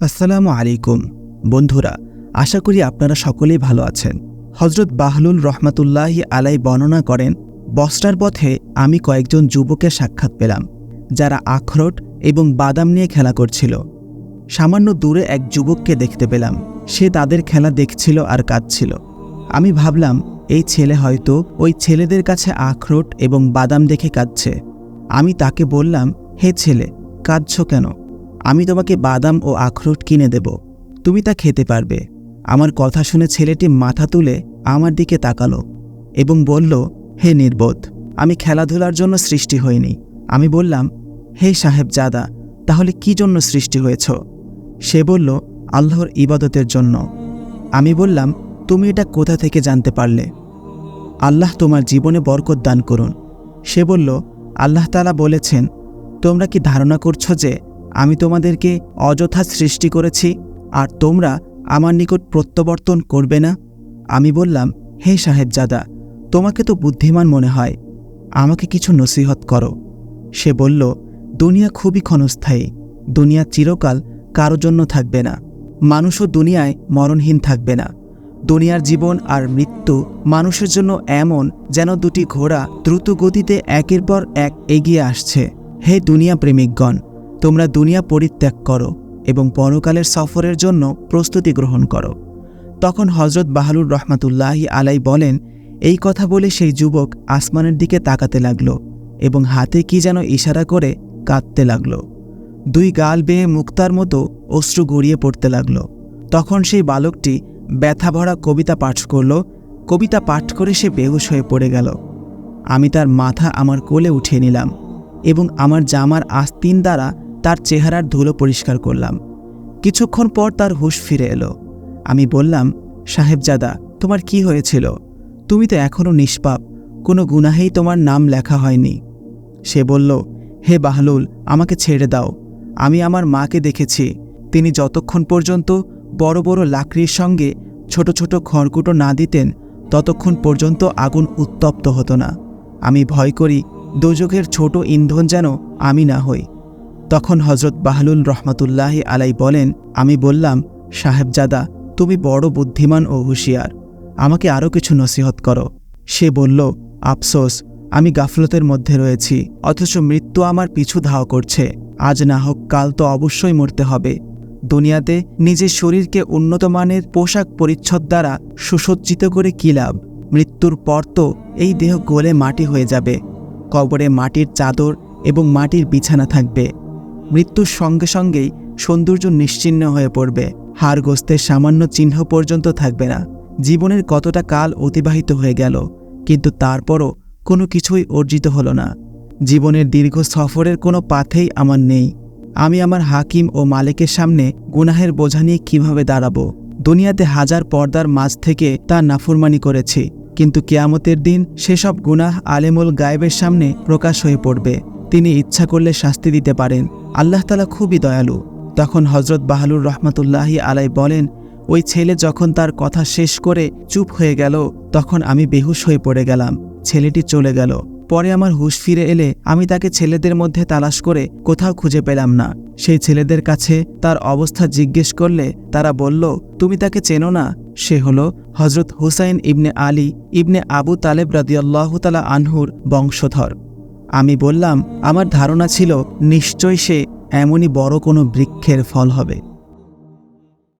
আসসালামু আলাইকুম। বন্ধুরা, আশা করি আপনারা সকলেই ভালো আছেন। হজরত বাহলুল রহমাতুল্লাহি আলাই বর্ণনা করেন বস্টার পথে আমি কয়েকজন যুবকের সাক্ষাৎ পেলাম, যারা আখরোট এবং বাদাম নিয়ে খেলা করছিল। সামান্য দূরে এক যুবককে দেখতে পেলাম, সে তাদের খেলা দেখছিল আর কাঁদছিল। আমি ভাবলাম, এই ছেলে হয়তো ওই ছেলেদের কাছে আখরোট এবং বাদাম দেখে কাঁদছে। আমি তাকে বললাম, হে ছেলে, কাঁদছ কেন? আমি তোমাকে বাদাম ও আখরোট কিনে দেব, তুমি তা খেতে পারবে। আমার কথা শুনে ছেলেটি মাথা তুলে আমার দিকে তাকালো এবং বলল, হে নির্বোধ, আমি খেলাধুলার জন্য সৃষ্টি হইনি। আমি বললাম, হে সাহেব জাদা তাহলে কি জন্য সৃষ্টি হয়েছ? সে বলল, আল্লাহর ইবাদতের জন্য। আমি বললাম, তুমি এটা কোথা থেকে জানতে পারলে? আল্লাহ তোমার জীবনে বরকত দান করুন। সে বলল, আল্লাহ তালা বলেছেন, তোমরা কি ধারণা করছ যে আমি তোমাদেরকে অযথা সৃষ্টি করেছি, আর তোমরা আমার নিকট প্রত্যাবর্তন করবে না। আমি বললাম, হে সাহেবজাদা, তোমাকে তো বুদ্ধিমান মনে হয়, আমাকে কিছু নসিহত করো। সে বলল, দুনিয়া খুবই ক্ষণস্থায়ী, দুনিয়া চিরকাল কারও জন্য থাকবে না। মানুষও দুনিয়ায় মরণহীন থাকবে না। দুনিয়ার জীবন আর মৃত্যু মানুষের জন্য এমন যেন দুটি ঘোড়া দ্রুত গতিতে একের পর এক এগিয়ে আসছে। হে দুনিয়া প্রেমিকগণ তোমরা দুনিয়া পরিত্যাগ করো এবং পরকালের সফরের জন্য প্রস্তুতি গ্রহণ করো। তখন হজরত বাহালুর রহমাতুল্লাহি আলাই বলেন, এই কথা বলে সেই যুবক আসমানের দিকে তাকাতে লাগল এবং হাতে কি যেন ইশারা করে কাঁদতে লাগল। দুই গাল বেয়ে মুক্তার মতো অশ্রু গড়িয়ে পড়তে লাগল। তখন সেই বালকটি ব্যথা ভরা কবিতা পাঠ করল। কবিতা পাঠ করে সে বেহুশ হয়ে পড়ে গেল। আমি তার মাথা আমার কোলে উঠিয়ে নিলাম এবং আমার জামার আস্তিন দ্বারা তার চেহারার ধুলো পরিষ্কার করলাম। কিছুক্ষণ পর তার হুশ ফিরে এলো। আমি বললাম, সাহেবজাদা, তোমার কি হয়েছিল? তুমি তো এখনও নিষ্পাপ। কোনো গুনাহেই তোমার নাম লেখা হয়নি। সে বলল, হে বাহলুল, আমাকে ছেড়ে দাও। আমি আমার মাকে দেখেছি। তিনি যতক্ষণ পর্যন্ত বড় বড় লাকড়ির সঙ্গে ছোট ছোট খড়কুটো না দিতেন, ততক্ষণ পর্যন্ত আগুন উত্তপ্ত হতো না। আমি ভয় করি দোজখের ছোট ইন্ধন যেন আমি না হই। তখন হজরত বাহলুল রহমতুল্লাহি আলাই বলেন, আমি বললাম, সাহেবজাদা, তুমি বড় বুদ্ধিমান ও হুঁশিয়ার। আমাকে আরও কিছু নসিহত করো। সে বলল, আফসোস, আমি গাফলতের মধ্যে রয়েছি, অথচ মৃত্যু আমার পিছু ধাও করছে। আজ না হোক, কাল তো অবশ্যই মরতে হবে। দুনিয়াতে নিজের শরীরকে উন্নত মানের পোশাক পরিচ্ছদ দ্বারা সুসজ্জিত করে কী লাভ? মৃত্যুর পর তো এই দেহ গলে মাটি হয়ে যাবে। কবরে মাটির চাদর এবং মাটির বিছানা থাকবে। মৃত্যুর সঙ্গে সঙ্গেই সৌন্দর্য নিশ্চিহ্ন হয়ে পড়বে। হাড় গোস্তের সামান্য চিহ্ন পর্যন্ত থাকবে না। জীবনের কতটা কাল অতিবাহিত হয়ে গেল, কিন্তু তারপরও কোনো কিছুই অর্জিত হলো না। জীবনের দীর্ঘ সফরের কোনো পাথেই আমার নেই। আমি আমার হাকিম ও মালিকের সামনে গুনাহের বোঝা নিয়ে কীভাবে দাঁড়াবো? দুনিয়াতে হাজার পর্দার মাঝ থেকে তা নাফুরমানি করেছি, কিন্তু কেয়ামতের দিন সেসব গুনাহ আলেমুল গায়েবের সামনে প্রকাশ হয়ে পড়বে। তিনি ইচ্ছা করলে শাস্তি দিতে পারেন। আল্লাহ তালা খুবই দয়ালু। তখন হজরত বাহালুর রহমতুল্লাহি আলাই বলেন, ওই ছেলে যখন তার কথা শেষ করে চুপ হয়ে গেল, তখন আমি বেহুশ হয়ে পড়ে গেলাম। ছেলেটি চলে গেল। পরে আমার হুশ ফিরে এলে আমি তাকে ছেলেদের মধ্যে তালাশ করে কোথাও খুঁজে পেলাম না। সেই ছেলেদের কাছে তার অবস্থা জিজ্ঞেস করলে তারা বলল, তুমি তাকে চেনো না? সে হল হজরত হুসাইন ইবনে আলী ইবনে আবু তালেব রাদিয়াল্লাহ তালা আনহুর বংশধর। আমি বললাম আমার ধারণা ছিল নিশ্চয় সে এমনই বড় কোনো বৃক্ষের ফল হবে।